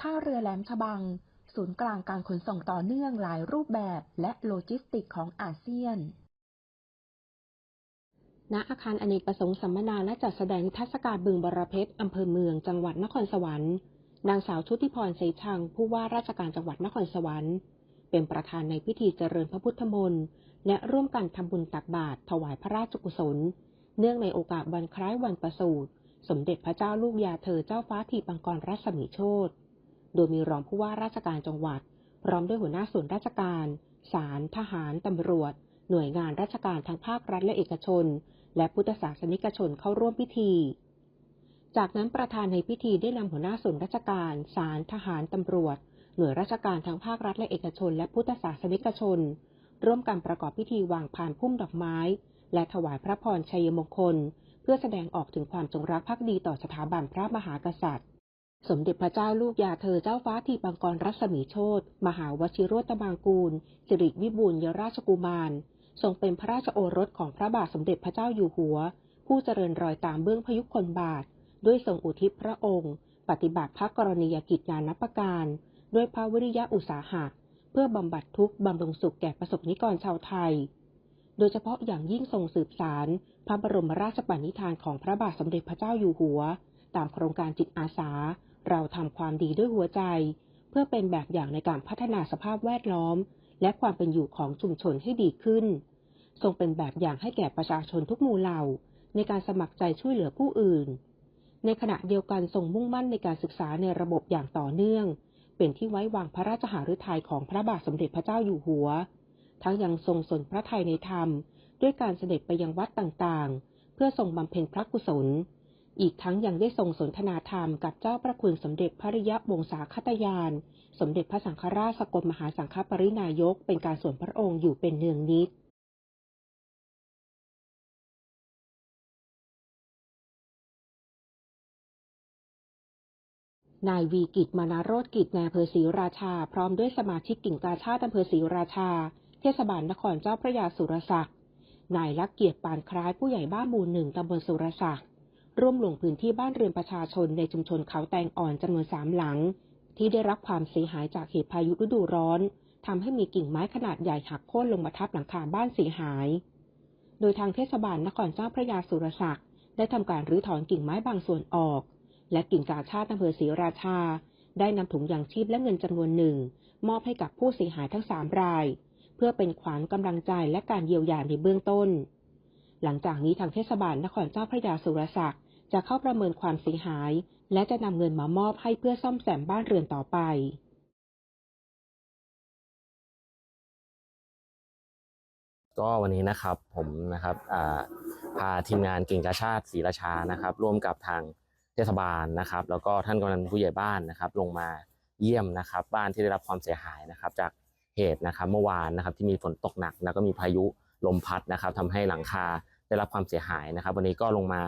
ท่าเรือแหลมฉบัง ศูนย์กลางการขนส่งต่อเนื่องหลายรูปแบบและโลจิสติกของอาเซียน ณ อาคารอเนกประสงค์สัมมนาและจัดแสดงทรรศการบึงบรเพชรอำเภอเมือง จังหวัดนครสวรรค์ นางสาวชุติพรเสชัง ผู้ว่าราชการจังหวัดนครสวรรค์ เป็นประธานในพิธีเจริญพระพุทธมนต์และร่วมกันทำบุญตักบาตรถวายพระราชกุศล เนื่องในโอกาสวันคล้ายวันประสูติสมเด็จพระเจ้าลูกยาเธอเจ้าฟ้าทีปังกรรัศมีโชติ โดยมีรองผู้ว่าราชการจังหวัด พร้อมด้วยหัวหน้าส่วนราชการ ศาล ทหาร ตำรวจ หน่วยงานราชการทั้งภาครัฐและเอกชน และพุทธศาสนิกชนเข้าร่วมพิธี จากนั้นประธานในพิธีได้นำหัวหน้าส่วนราชการ ศาล ทหาร ตำรวจ หน่วยราชการทั้งภาครัฐและเอกชน และพุทธศาสนิกชน ร่วมกันประกอบพิธีวางพานพุ่มดอกไม้ และถวายพระพรชัยมงคล เพื่อแสดงออกถึงความจงรักภักดีต่อสถาบันพระมหากษัตริย์ สมเด็จพระเจ้าลูกยาเธอเจ้าฟ้าทีปังกรรัศมีโชตมหาวชิโรตบางกูล สิริวิบูลยราชกุมาร ทรงเป็นพระราชโอรสของพระบาทสมเด็จพระเจ้าอยู่หัว ผู้เจริญรอยตามเบื้องพยุคลบาท ด้วยทรงอุทิศพระองค์ ปฏิบัติพระกรณียกิจนานับประการ ด้วยพระวิริยะอุตสาหะ เพื่อบำบัดทุกข์บำรุงสุขแก่ประสบนิกรชาวไทย โดยเฉพาะอย่างยิ่งทรงสืบสารพระบรมราชปณิธานของพระบาทสมเด็จพระเจ้าอยู่หัว ตามโครงการจิตอาสา เราทำความดีด้วยหัวใจ เพื่อเป็นแบบอย่างในการพัฒนาสภาพแวดล้อม และความเป็นอยู่ของชุมชนให้ดีขึ้น ทรงเป็นแบบอย่างให้แก่ประชาชนทุกหมู่เหล่า ในการสมัครใจช่วยเหลือผู้อื่น ในขณะเดียวกันทรงมุ่งมั่นในการศึกษาในระบบอย่างต่อเนื่อง เป็นที่ไว้วางพระราชหฤทัยของพระบาทสมเด็จพระเจ้าอยู่หัว ทั้งยังทรงสนพระทัยในธรรม ด้วยการเสด็จไปยังวัดต่างๆ เพื่อทรงบำเพ็ญพระกุศล อีกทั้งยังได้ทรงสนทนาธรรมกับเจ้าพระคุณสมเด็จพระริยวงศาคตยาน สมเด็จพระสังฆราชสกลมหาสังฆปรินายกเป็นการส่วนพระองค์อยู่เป็นเนืองนิดนายวีกิจมานาโรธกิจในอำเภอศรีราชา พร้อมด้วยสมาชิกกิ่งกาชาติอำเภอศรีราชา เทศบาลนครเจ้าพระยาสุรศักดิ์นายลักเกียรติปานคล้ายผู้ใหญ่บ้านหมู่หนึ่งตำบลสุรศักดิ์ ร่วมลงพื้นที่บ้านเรือนประชาชนในชุมชนเขาแตงอ่อนจำนวนสามหลัง ที่ได้รับความเสียหายจากเหตุพายุฤดูร้อนทำให้มีกิ่งไม้ขนาดใหญ่หักโค่นลงมาทับหลังคาบ้านเสียหาย โดยทางเทศบาลนครเจ้าพระยาสุรศักดิ์ได้ทำการรื้อถอนกิ่งไม้บางส่วนออก และกิ่งกาชาติอำเภอศรีราชา ได้นำถุงยางชีพและเงินจำนวนหนึ่ง มอบให้กับผู้เสียหายทั้งสามราย เพื่อเป็นขวัญกำลังใจและการเยียวยาในเบื้องต้น หลังจากนี้ทางเทศบาลนครเจ้าพระยาสุรศักดิ์ จะเข้าประเมินความเสียหาย และจะนำเงินมามอบให้เพื่อซ่อมแซมบ้านเรือนต่อไปก็วันนี้นะครับผมนะครับาพาทีมงานกิ่งกาชาติศรีราชานะครับ ร่วมกับทางเทศบาลนะครับ แล้วก็ท่านกำนันผู้ใหญ่บ้านนะครับ ลงมาเยี่ยมนะครับ บ้านที่ได้รับความเสียหายนะครับ จากเหตุนะครับเมื่อวานนะครับที่มีฝนตกหนักแล้วก็มีพายุลมพัดนะครับทำให้หลังคาได้รับความเสียหายนะครับ วันนี้ก็ลงมา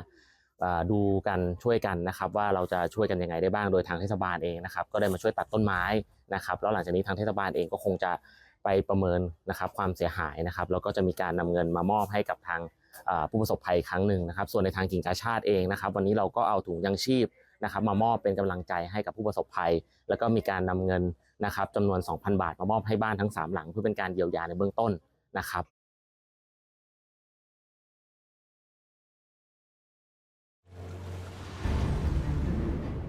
ดูกันช่วยกันนะครับว่าเราจะช่วยกันยังไงได้บ้างโดยทางเทศบาลเองนะครับก็ได้มาช่วยตัดต้นไม้นะครับแล้วหลังจากนี้ทางเทศบาลเองก็คงจะไปประเมินนะครับความเสียหายนะครับแล้วก็จะมีการนำเงินมามอบให้กับทางผู้ประสบภัยครั้งหนึ่งนะครับ ส่วนในทางกิ่งกาชาติเองนะครับ วันนี้เราก็เอาถุงยังชีพนะครับมามอบเป็นกำลังใจให้กับผู้ประสบภัย แล้วก็มีการนำเงินนะครับจำนวน 2,000 บาทมามอบให้บ้านทั้ง 3 หลังเพื่อเป็นการเยียวยาในเบื้องต้นนะครับ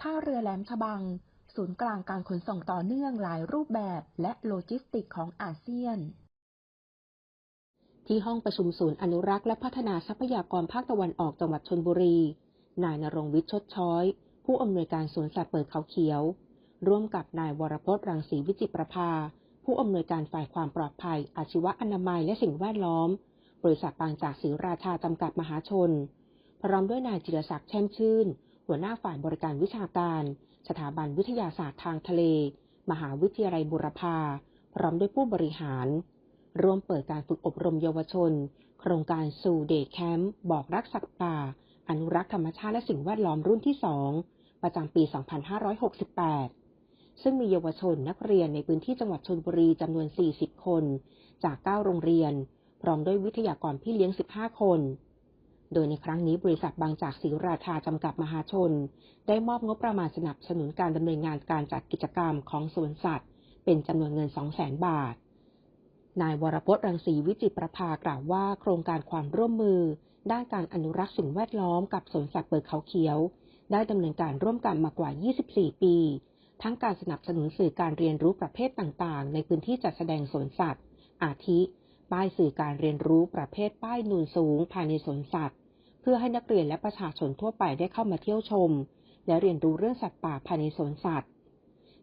ท่าเรือแหลมฉบัง ศูนย์กลางการขนส่งต่อเนื่องหลายรูปแบบและโลจิสติกของอาเซียน ที่ห้องประชุมศูนย์อนุรักษ์และพัฒนาทรัพยากรภาคตะวันออกจังหวัดชนบุรี นายนรงวิทย์ชดช้อย ผู้อำนวยการสวนสัตว์เปิดเขาเขียว ร่วมกับนายวรพจน์รังสีวิจิตรประภา ผู้อำนวยการฝ่ายความปลอดภัย อาชีวอนามัยและสิ่งแวดล้อม บริษัทบางจากศรีราชาจำกัดมหาชน พร้อมด้วยนายจิรศักดิ์แช่มชื่น หัวหน้าฝ่ายบริการวิชาการ สถาบันวิทยาศาสตร์ทางทะเล มหาวิทยาลัยบุรพา พร้อมด้วยผู้บริหาร ร่วมเปิดการฝึกอบรมเยาวชน โครงการสู่เดย์แคมป์บอกรักสัตว์ป่า อนุรักษ์ธรรมชาติและสิ่งแวดล้อมรุ่นที่ 2 ประจำปี 2568 ซึ่งมีเยาวชนนักเรียนในพื้นที่จังหวัดชนบุรีจำนวน 40 คน จาก 9 โรงเรียน พร้อมด้วยวิทยากรพี่เลี้ยง 15 คน โดยในครั้งนี้บริษัทบางจากศรีราชาจำกัดมหาชน ได้มอบงบประมาณสนับสนุนการดำเนินงานการจัดกิจกรรมของสวนสัตว์ เป็นจำนวนเงิน 200,000 บาท นายวรพจน์รังสีวิจิตรประภากล่าวว่าโครงการความร่วมมือ ด้านการอนุรักษ์สิ่งแวดล้อมกับสวนสัตว์เปิดเขาเขียว ได้ดำเนินการร่วมกันมากว่า 24 ปี ทั้งการสนับสนุนสื่อการเรียนรู้ประเภทต่างๆ ในพื้นที่จัดแสดงสวนสัตว์ อาทิ ป้ายสื่อการเรียนรู้ประเภทป้ายนูนสูงภายในสวนสัตว์ เพื่อให้นักเรียนและประชาชนทั่วไปได้เข้ามาเที่ยวชม และเรียนรู้เรื่องสัตว์ป่าภายในสวนสัตว์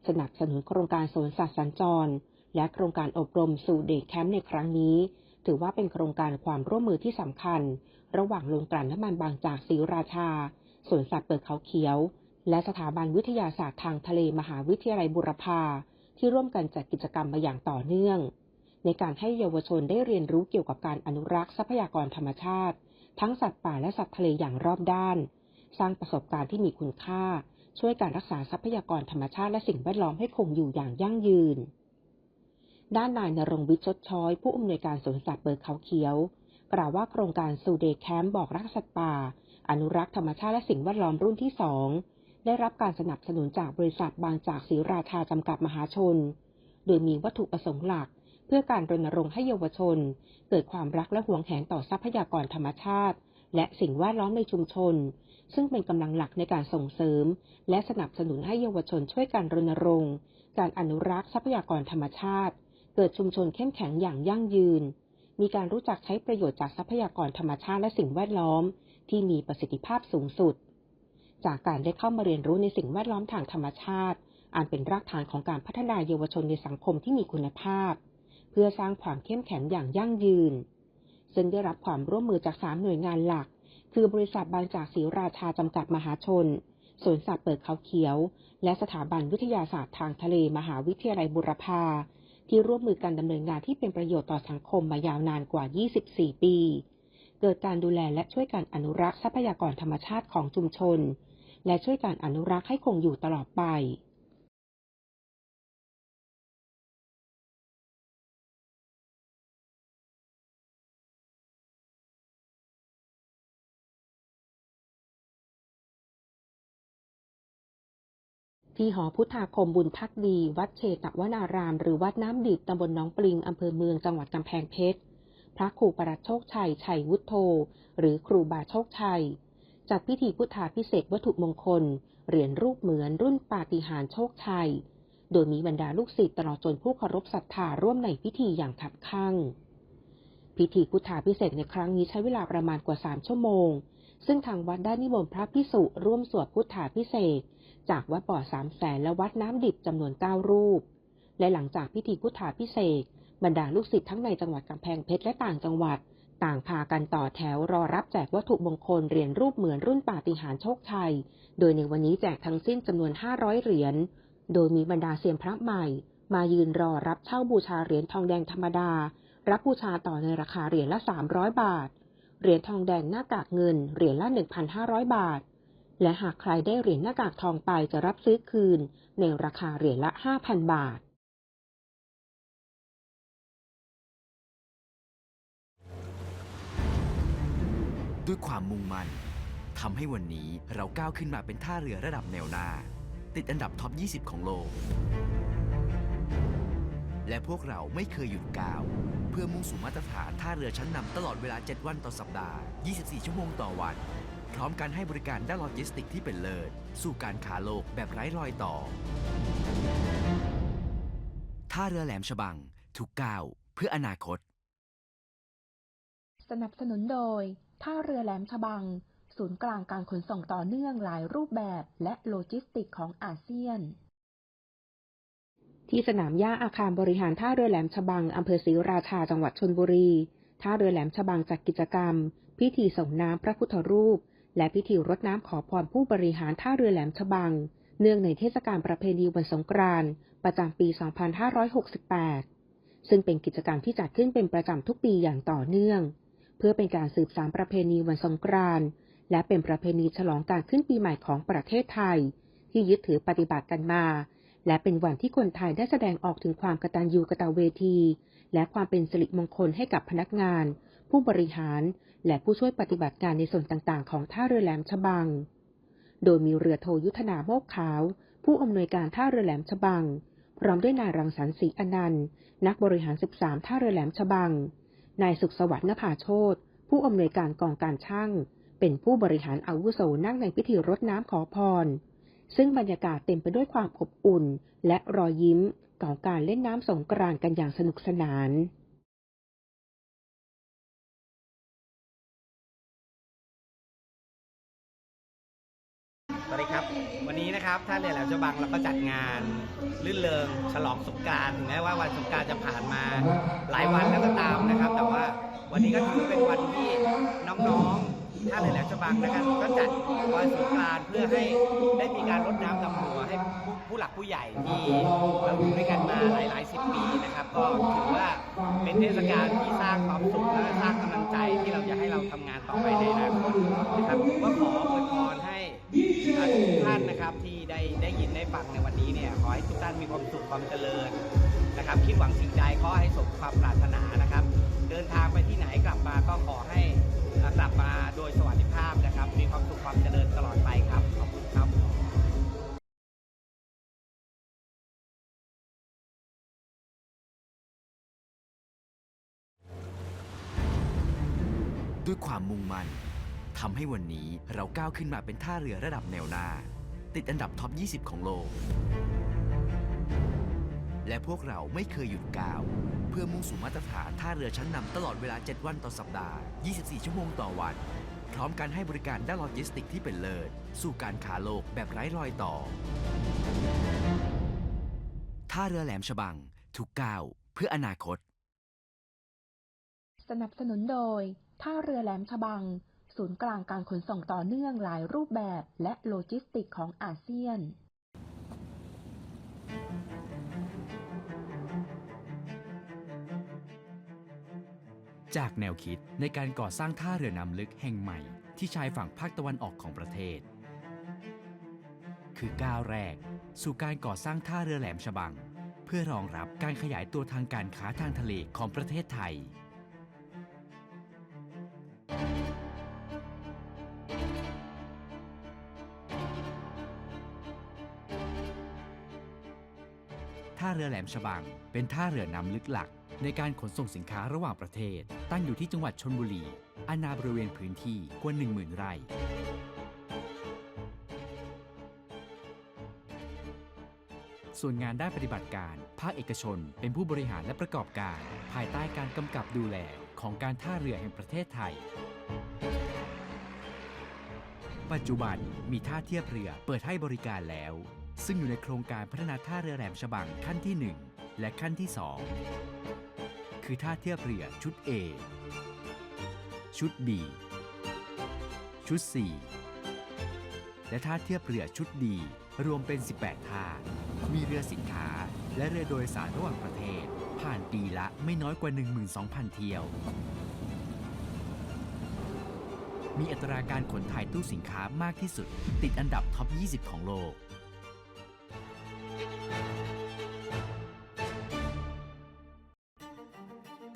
สนับสนุนโครงการสวนสัตว์สัญจร และโครงการอบรมสู่เด็กแคมป์ในครั้งนี้ ถือว่าเป็นโครงการความร่วมมือที่สำคัญ ระหว่างโรงกลั่นน้ำมันบางจากศรีราชาสวนสัตว์เปิดเขาเขียว และสถาบันวิทยาศาสตร์ทางทะเลมหาวิทยาลัยบุรพาที่ร่วมกันจัดกิจกรรมมาอย่างต่อเนื่อง ในการให้เยาวชนได้เรียนรู้เกี่ยวกับการอนุรักษ์ทรัพยากรธรรมชาติ ทั้งสัตว์ป่าและสัตว์ทะเลอย่างรอบด้าน สร้างประสบการณ์ที่มีคุณค่า ช่วยการรักษาทรัพยากรธรรมชาติและสิ่งแวดล้อมให้คงอยู่อย่างยั่งยืน ด้านนายนรงวิทย์ชดช้อย ผู้อำนวยการสวนสัตว์เปิดเขาเขียว กล่าวว่าโครงการซูเดย์แคมป์บอกรักสัตว์ป่า อนุรักษ์ธรรมชาติและสิ่งแวดล้อมรุ่นที่สองได้รับการสนับสนุนจากบริษัทบางจากศรีราชาจำกัดมหาชน โดยมีวัตถุประสงค์หลัก เพื่อการรณรงค์ให้เยาวชน เกิดความรักและหวงแหนต่อทรัพยากรธรรมชาติ และสิ่งแวดล้อมในชุมชน ซึ่งเป็นกำลังหลักในการส่งเสริม และสนับสนุนให้เยาวชนช่วยการรณรงค์ การอนุรักษ์ทรัพยากรธรรมชาติ เกิดชุมชนเข้มแข็งอย่างยั่งยืน มีการรู้จักใช้ประโยชน์จากทรัพยากรธรรมชาติและสิ่งแวดล้อม ที่มีประสิทธิภาพสูงสุด จากการได้เข้ามาเรียนรู้ในสิ่งแวดล้อมทางธรรมชาติอันเป็นรากฐานของการพัฒนาเยาวชนในสังคมที่มีคุณภาพ เพื่อสร้างความเข้มแข็งอย่างยั่งยืน ซึ่งได้รับความร่วมมือจากสามหน่วยงานหลัก คือบริษัทบางจากศรีราชาจำกัดมหาชนสวนสัตว์เปิดเขาเขียว และสถาบันวิทยาศาสตร์ทางทะเลมหาวิทยาลัยบุรพาที่ร่วมมือกันดำเนินงานที่เป็นประโยชน์ต่อสังคมมายาวนานกว่า 24 ปี เกิดการดูแลและช่วยการอนุรักษ์ทรัพยากรธรรมชาติของชุมชน และช่วยการอนุรักษ์ให้คงอยู่ตลอดไป ที่หอพุทธาคมบุญพักดี วัดเชตวนาราม หรือวัดน้ำดิบตำบลน้องปลิงอำเภอเมืองจังหวัดกำแพงเพชร พระครูประหลัดโชคชัย ชัยวุฒโธ หรือครูบาโชคชัย จัดพิธีพุทธาพิเศษวัตถุมงคล เหรียญรูปเหมือนรุ่นปาฏิหาริย์โชคชัย โดยมีบรรดาลูกศิษย์ตลอดจนผู้เคารพศรัทธาร่วมในพิธีอย่างขับคั่งพิธีพุทธาพิเศษในครั้งนี้ใช้เวลาประมาณกว่า3ชั่วโมง ซึ่งทางวัดได้นิมนต์พระพิสุร่วมสวดพุทธาพิเศษ จากวัดบ่อสามแสนและวัดน้ำดิบจำนวน 9 รูป และหลังจากพิธีพุทธาพิเศษบรรดาลูกศิษย์ทั้งในจังหวัดกำแพงเพชรและต่างจังหวัด ต่างพากันต่อแถวรอรับแจกวัตถุมงคลเหรียญรูปเหมือนรุ่นปาฏิหาริย์โชคชัย โดยในวันนี้แจกทั้งสิ้นจำนวน 500 เหรียญ โดยมีบรรดาเซียนพระใหม่ มายืนรอรับเช่าบูชาเหรียญทองแดงธรรมดา รับบูชาต่อในราคาเหรียญละ 300 บาท เหรียญทองแดงหน้ากากเงินเหรียญละ 1,500 บาท และหากใครได้เหรียญหน้ากากทองไปจะรับซื้อคืน ในราคาเหรียญละ 5,000 บาท ด้วยความมุ่งมั่นทำให้วันนี้เราก้าวขึ้นมาเป็นท่าเรือระดับแนวหน้า ติดอันดับท็อป 20 ของโลก และพวกเราไม่เคยหยุดก้าว เพื่อมุ่งสู่มาตรฐานท่าเรือชั้นนำตลอดเวลา 7 วันต่อสัปดาห์ 24 ชั่วโมงต่อวัน พร้อมการให้บริการด้านโลจิสติกที่เป็นเลิศ สู่การขาโลกแบบไร้รอยต่อ ท่าเรือแหลมฉบัง ทุกก้าวเพื่ออนาคต สนับสนุนโดย ท่าเรือแหลมฉบัง ศูนย์กลางการขนส่งต่อเนื่องหลายรูปแบบและโลจิสติกของอาเซียนที่สนามหญ้าอาคารบริหารท่าเรือแหลมฉบัง อำเภอศรีราชา จังหวัดชนบุรี ท่าเรือแหลมฉบังจัดกิจกรรม พิธีส่งน้ำพระพุทธรูป และพิธีรดน้ำขอพรผู้บริหารท่าเรือแหลมฉบัง เนื่องในเทศกาลประเพณีวันสงกรานต์ประจำปี 2568 ซึ่งเป็นกิจกรรมที่จัดขึ้นเป็นประจำทุกปีอย่างต่อเนื่อง เพื่อเป็นการสืบสานประเพณีวันสงกรานต์และเป็นประเพณีฉลองการขึ้นปีใหม่ของประเทศไทย ที่ยึดถือปฏิบัติกันมา และเป็นวันที่คนไทยได้แสดงออกถึงความกตัญญูกตเวที และความเป็นสิริมงคลให้กับพนักงาน ผู้บริหาร และผู้ช่วยปฏิบัติงานในส่วนต่างๆ ของท่าเรือแหลมฉบัง โดยมีเรือโทยุทธนาโมกขาว ผู้อำนวยการท่าเรือแหลมฉบัง พร้อมด้วยนายรังสรรค์ศรีอนันต์ นักบริหาร 13 ท่าเรือแหลมฉบัง นายสุขสวัสดิ์นภาโชตผู้อำนวยการกองการช่าง เป็นผู้บริหารอาวุโสนั่งในพิธีรดน้ำขอพร ซึ่งบรรยากาศเต็มไปด้วยความอบอุ่น และรอยยิ้มของการเล่นน้ำสงกรานต์กันอย่างสนุกสนาน นะครับท่าเรือแหลมฉบังเราก็จัดงานลื่นเริงฉลองสงกรารถึงแม้ว่าวันสงกรารจะผ่านมาหลายวันแล้วก็ตามนะครับ แต่ว่าวันนี้ก็ถือเป็นวันที่น้องๆท่าเรือแหลมฉบังนะครับก็จัดวันสงกรารเพื่อให้ได้มีการรดน้ำดำหัวให้ผู้ผู้หลักผู้ใหญ่ที่เราอยู่ด้วยกันมาหลายๆสิบปีนะครับ ก็ถือว่าเป็นเทศกาลที่สร้างความสุขและสร้างกำลังใจที่เราจะให้เราทำงานต่อไปในอนาคตนะครับผมก็ขออวยพรให้ ทุกท่านนะครับที่ได้ได้ยินได้ฟังในวันนี้เนี่ยขอให้ทุกท่านมีความสุขความเจริญนะครับ คิดหวังสิ่งใดขอให้สมความปรารถนานะครับ เดินทางไปที่ไหนกลับมาก็ขอให้กลับมาโดยสวัสดิภาพนะครับ มีความสุขความเจริญตลอดไปครับขอบคุณครับด้วยความมุ่งมั่น ทำให้วันนี้เราก้าวขึ้นมาเป็นท่าเรือระดับแนวหน้า ติดอันดับท็อป 20 ของโลก และพวกเราไม่เคยหยุดก้าว เพื่อมุ่งสู่มาตรฐานท่าเรือชั้นนำตลอดเวลา 7 วันต่อสัปดาห์ 24 ชั่วโมงต่อวัน พร้อมการให้บริการด้านโลจิสติกที่เป็นเลิศ สู่การขาโลกแบบไร้รอยต่อ ท่าเรือแหลมฉบัง ทุกก้าวเพื่ออนาคต สนับสนุนโดย ท่าเรือแหลมฉบัง ศูนย์กลางการขนส่งต่อเนื่องหลายรูปแบบและโลจิสติกของอาเซียนจากแนวคิดในการก่อสร้างท่าเรือน้ำลึกแห่งใหม่ที่ชายฝั่งภาคตะวันออกของประเทศ คือก้าวแรก สู่การก่อสร้างท่าเรือแหลมฉบัง เพื่อรองรับการขยายตัวทางการค้าทางทะเลของประเทศไทย เรือแหลมฉบัง เป็นท่าเรือน้ำลึกหลัก ในการขนส่งสินค้าระหว่างประเทศ ตั้งอยู่ที่จังหวัดชนบุรี อาณาบริเวณพื้นที่กว่า 10,000 ไร่ ส่วนงานด้านปฏิบัติการ ภาคเอกชน เป็นผู้บริหารและประกอบการ ภายใต้การกำกับดูแลของการท่าเรือแห่งประเทศไทย ปัจจุบันมีท่าเทียบเรือเปิดให้บริการแล้ว ซึ่งอยู่ในโครงการพัฒนาท่าเรือแหลมฉบังขั้นที่ 1 และขั้นที่ 2 คือท่าเทียบเรือชุด A ชุด B ชุด C และท่าเทียบเรือชุด D รวมเป็น 18 ท่า มีเรือสินค้า และเรือโดยสารระหว่างประเทศ ผ่านปีละไม่น้อยกว่า 12,000 เที่ยว มีอัตราการขนถ่ายตู้สินค้ามากที่สุด ติดอันดับท็อป 20 ของโลก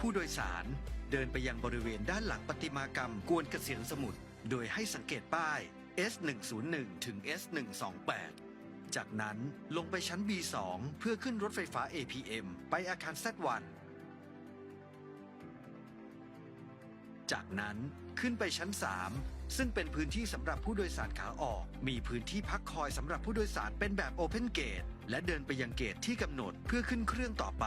ผู้โดยสารเดินไปยังบริเวณด้านหลังประติมากรรมกวนเกษียณสมุทรโดยให้สังเกตป้าย S101 ถึง S128 จากนั้นลงไปชั้น B2 เพื่อขึ้นรถไฟฟ้า APM ไปอาคาร Z1 จากนั้นขึ้นไปชั้น 3 ซึ่งเป็นพื้นที่สำหรับผู้โดยสารขาออก มีพื้นที่พักคอยสำหรับผู้โดยสารเป็นแบบ Open Gate และเดินไปยังเกตที่กำหนดเพื่อขึ้นเครื่องต่อไป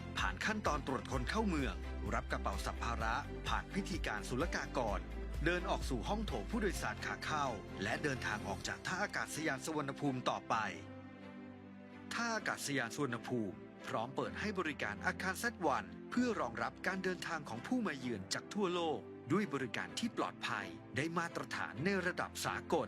ผ่านขั้นตอนตรวจคนเข้าเมือง รับกระเป๋าสัมภาระ ผ่านพิธีการศุลกากร เดินออกสู่ห้องโถงผู้โดยสารขาเข้า และเดินทางออกจากท่าอากาศยานสุวรรณภูมิต่อไป ท่าอากาศยานสุวรรณภูมิ พร้อมเปิดให้บริการอาคาร Z1 เพื่อรองรับการเดินทางของผู้มาเยือนจากทั่วโลก ด้วยบริการที่ปลอดภัยได้มาตรฐานในระดับสากล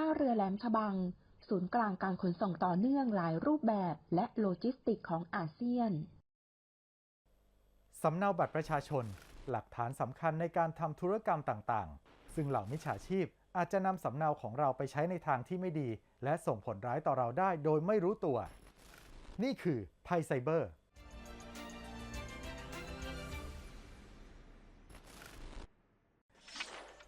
ท่าเรือแหลมฉบัง ศูนย์กลางการขนส่งต่อเนื่องหลายรูปแบบและโลจิสติกของอาเซียน สำเนาบัตรประชาชน หลักฐานสำคัญในการทำธุรกรรมต่างๆ ซึ่งเหล่ามิจฉาชีพอาจจะนำสำเนาของเราไปใช้ในทางที่ไม่ดี และส่งผลร้ายต่อเราได้โดยไม่รู้ตัว นี่คือภัยไซเบอร์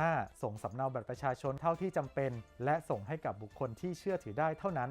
5. ส่งสำเนาบัตรประชาชนเท่าที่จำเป็น และส่งให้กับบุคคลที่เชื่อถือได้เท่านั้น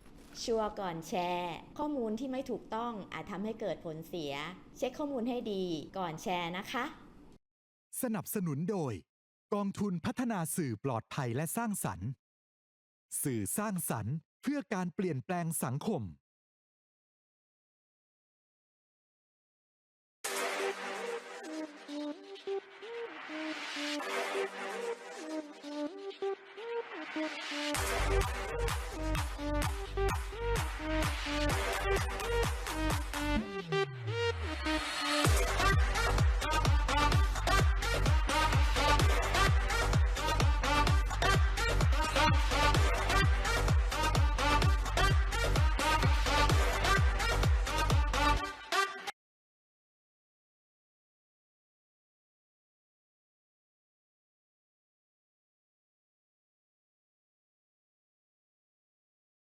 ชัวร์ก่อนแชร์ ข้อมูลที่ไม่ถูกต้องอาจทำให้เกิดผลเสีย เช็คข้อมูลให้ดีก่อนแชร์นะคะ สนับสนุนโดย กองทุนพัฒนาสื่อปลอดภัยและสร้างสรรค์ สื่อสร้างสรรค์เพื่อการเปลี่ยนแปลงสังคม